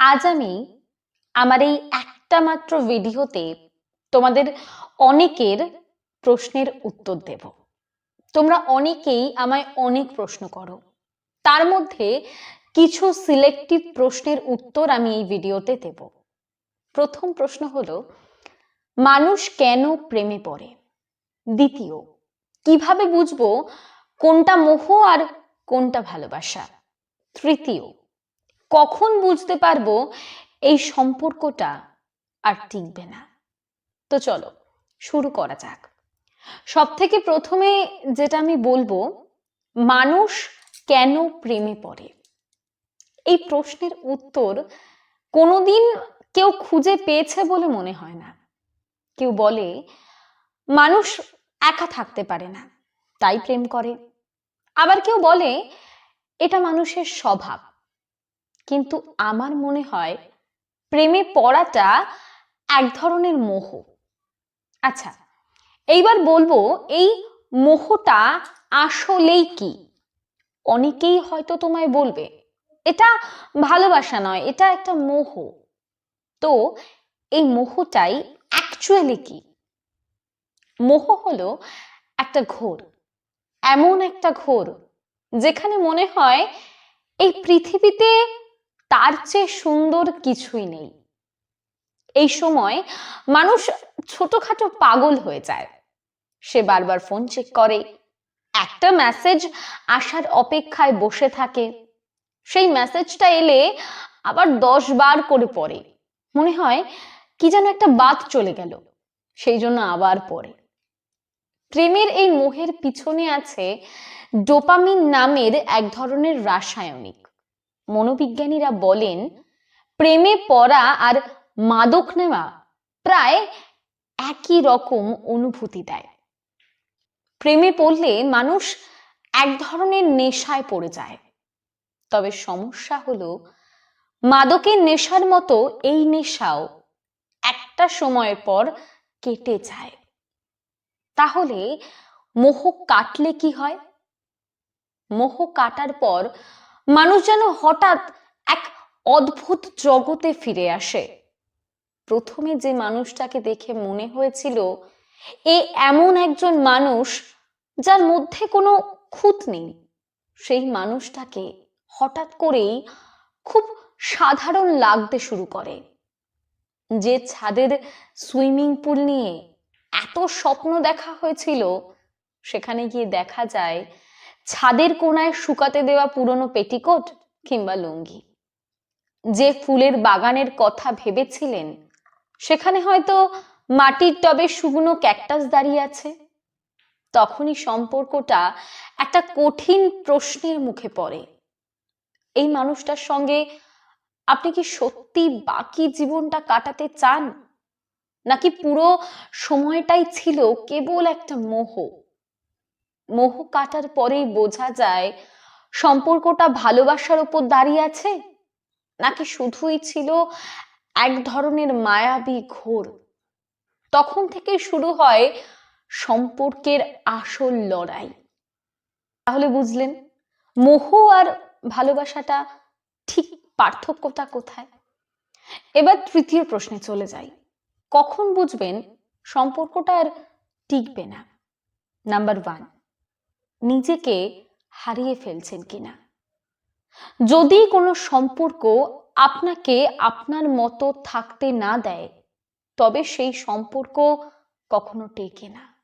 আজ আমি আমার এই একটা মাত্র ভিডিওতে তোমাদের অনেকের প্রশ্নের উত্তর দেব। তোমরা অনেকেই আমায় অনেক প্রশ্ন করো। তার মধ্যে কিছু সিলেক্টিভ প্রশ্নের উত্তর আমি এই ভিডিওতে দেব। প্রথম প্রশ্ন হলো, মানুষ কেন প্রেমে পড়ে? দ্বিতীয়, কীভাবে বুঝব কোনটা মোহ আর কোনটা ভালোবাসা? তৃতীয় কখন বুঝতে পারব এই সম্পর্কটা আর টিকবে না? তো চলো, শুরু করা যাক। সব থেকে প্রথমে যেটা আমি বলব, মানুষ কেন প্রেমে পড়ে? এই প্রশ্নের উত্তর কোনোদিন কেউ খুঁজে পেয়েছে বলে মনে হয় না। কেউ বলে, মানুষ একা থাকতে পারে না, তাই প্রেম করে। আবার কেউ বলে, এটা মানুষের স্বভাব। কিন্তু আমার মনে হয় প্রেমে পড়াটা এক ধরনের মোহ। আচ্ছা এইবার বলব এই মোহটা আসলেই কি? অনেকেই হয়তো তোমায় বলবে, এটা ভালোবাসা নয়, এটা একটা মোহ। তো এই মোহটাই অ্যাকচুয়ালি কি? মোহ হলো একটা ঘোর, এমন একটা ঘোর, যেখানে মনে হয় এই পৃথিবীতে তার চেয়ে সুন্দর কিছুই নেই। এই সময় মানুষ ছোটখাটো পাগল হয়ে যায়। সে বারবার ফোন চেক করে। একটা মেসেজ আসার অপেক্ষায় বসে থাকে। সেই মেসেজটা এলে আবার দশ বার করে পড়ে। মনে হয় কি যেন একটা বাদ চলে গেল। সেই জন্য আবার পড়ে। প্রেমের এই মোহের পিছনে আছে ডোপামিন নামের এক ধরনের রাসায়নিক। মনোবিজ্ঞানীরা বলেন, প্রেমে পড়া আর মাদক নেওয়া প্রায় একই রকম অনুভূতি দেয়। প্রেমে পড়লে মানুষ এক ধরনের নেশায় পড়ে যায়। তবে সমস্যা হলো, মাদকের নেশার মতো এই নেশাও একটা সময়ের পর কেটে যায়। তাহলে মোহ কাটলে কি হয়? মোহ কাটার পর মানুষ যেন হঠাৎ এক অদ্ভুত জগতে ফিরে আসে। প্রথমে যে মানুষটাকে দেখে মনে হয়েছিল, এ এমন একজন মানুষ যার মধ্যে কোনো খুঁত নেই। সেই মানুষটাকে হঠাৎ করেই খুব সাধারণ লাগতে শুরু করে। যে ছাদের সুইমিং পুল নিয়ে এত স্বপ্ন দেখা হয়েছিল, সেখানে গিয়ে দেখা যায় ছাদের কোনায় শুকাতে দেওয়া পুরনো পেটিকোট কিংবা লুঙ্গি। যে ফুলের বাগানের কথা ভেবেছিলেন, সেখানে হয়তো মাটির টবে শুকনো ক্যাকটাস দাঁড়িয়ে আছে। তখনই সম্পর্কটা একটা কঠিন প্রশ্নের মুখে পড়ে। এই মানুষটার সঙ্গে আপনি কি সত্যি বাকি জীবনটা কাটাতে চান? নাকি পুরো সময়টাই ছিল কেবল একটা মোহ? মোহ কাটার পরেই বোঝা যায় সম্পর্কটা ভালোবাসার উপর দাঁড়িয়ে আছে? নাকি শুধুই ছিল এক ধরনের মায়াবী ঘোর? তখন থেকে শুরু হয় সম্পর্কের আসল লড়াই। তাহলে বুঝলেন, মোহ আর ভালোবাসাটা ঠিক পার্থক্যটা কোথায়? এবার তৃতীয় প্রশ্নে চলে যাই। কখন বুঝবেন সম্পর্কটা আর টিকবে না? Number one. নিজেকে হারিয়ে ফেলছেন কিনা? যদি কোনো সম্পর্ক আপনাকে আপনার মতো থাকতে না দেয়, তবে সেই সম্পর্ক কখনো টেকে না।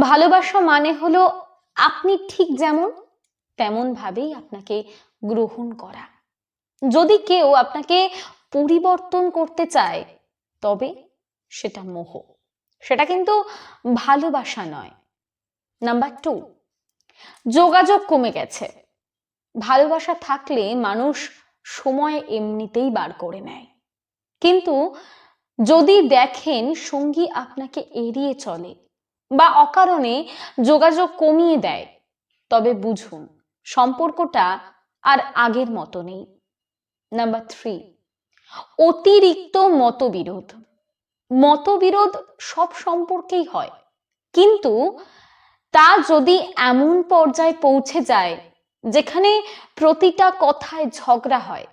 ভালোবাসা মানে হলো আপনি ঠিক যেমন তেমন ভাবেই আপনাকে গ্রহণ করা। যদি কেউ আপনাকে পরিবর্তন করতে চায়, তবে সেটা মোহ। সেটা কিন্তু ভালোবাসা নয়। নাম্বার টু যোগাযোগ কমে গেছে। ভালোবাসা থাকলে মানুষ সময় এমনিতেই বার করে নেয়। কিন্তু যদি দেখেন সঙ্গী আপনাকে এড়িয়ে চলে বা অকারণে যোগাযোগ কমিয়ে দেয়, তবে বুঝুন, সম্পর্কটা আর আগের মতো নেই। নাম্বার থ্রি, অতিরিক্ত মতবিরোধ। মতবিরোধ সব সম্পর্কেই হয়, কিন্তু তা যদি এমন পর্যায়ে পৌঁছে যায় যেখানে প্রতিটা কথায় ঝগড়া হয়,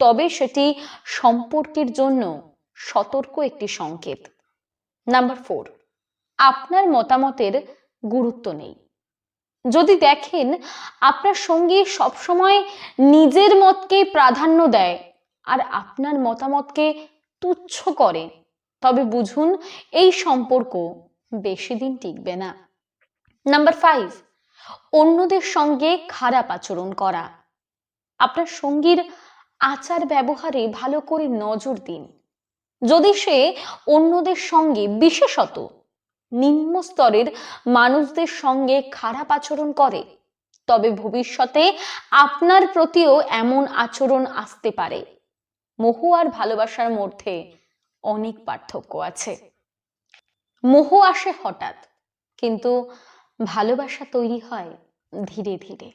তবে সেটি সম্পর্কের জন্য সতর্ক একটি সংকেত। নাম্বার ফোর, আপনার মতামতের গুরুত্ব নেই। যদি দেখেন আপনার সঙ্গী সবসময় নিজের মতকে প্রাধান্য দেয় আর আপনার মতামতকে তুচ্ছ করে, তবে বুঝুন এই সম্পর্ক বেশি দিন টিকবে না। নাম্বার ফাইভ অন্যদের সঙ্গে খারাপ আচরণ করা। আপনার সঙ্গীর আচার ব্যবহারে ভালো করে নজর দিন। যদি সে অন্যদের সঙ্গে, বিশেষত নিম্ন স্তরের মানুষদের সঙ্গে খারাপ আচরণ করে, তবে ভবিষ্যতে আপনার প্রতিও এমন আচরণ আসতে পারে। মোহ আর ভালোবাসার মধ্যে অনেক পার্থক্য আছে। মোহ আসে হঠাৎ, কিন্তু ভালোবাসা তৈরি হয় ধীরে ধীরে।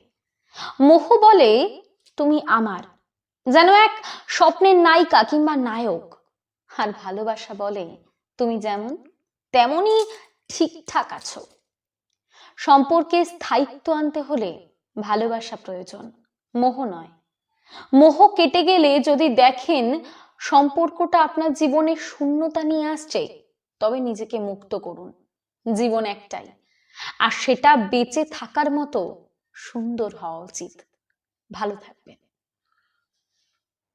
মোহ বলে, তুমি আমার। যেন এক স্বপ্নের নায়িকা কিংবা নায়ক। আর ভালোবাসা বলে, তুমি যেমন, তেমনই ঠিকঠাক আছো। সম্পর্কে স্থায়িত্ব আনতে হলে ভালোবাসা প্রয়োজন, মোহ নয়। মোহ কেটে গেলে যদি দেখেন সম্পর্কটা আপনার জীবনে শূন্যতা নিয়ে আসছে, তবে নিজেকে মুক্ত করুন। জীবন একটাই। আর সেটা বেঁচে থাকার মতো সুন্দর হওয়া উচিত। ভালো থাকবেন।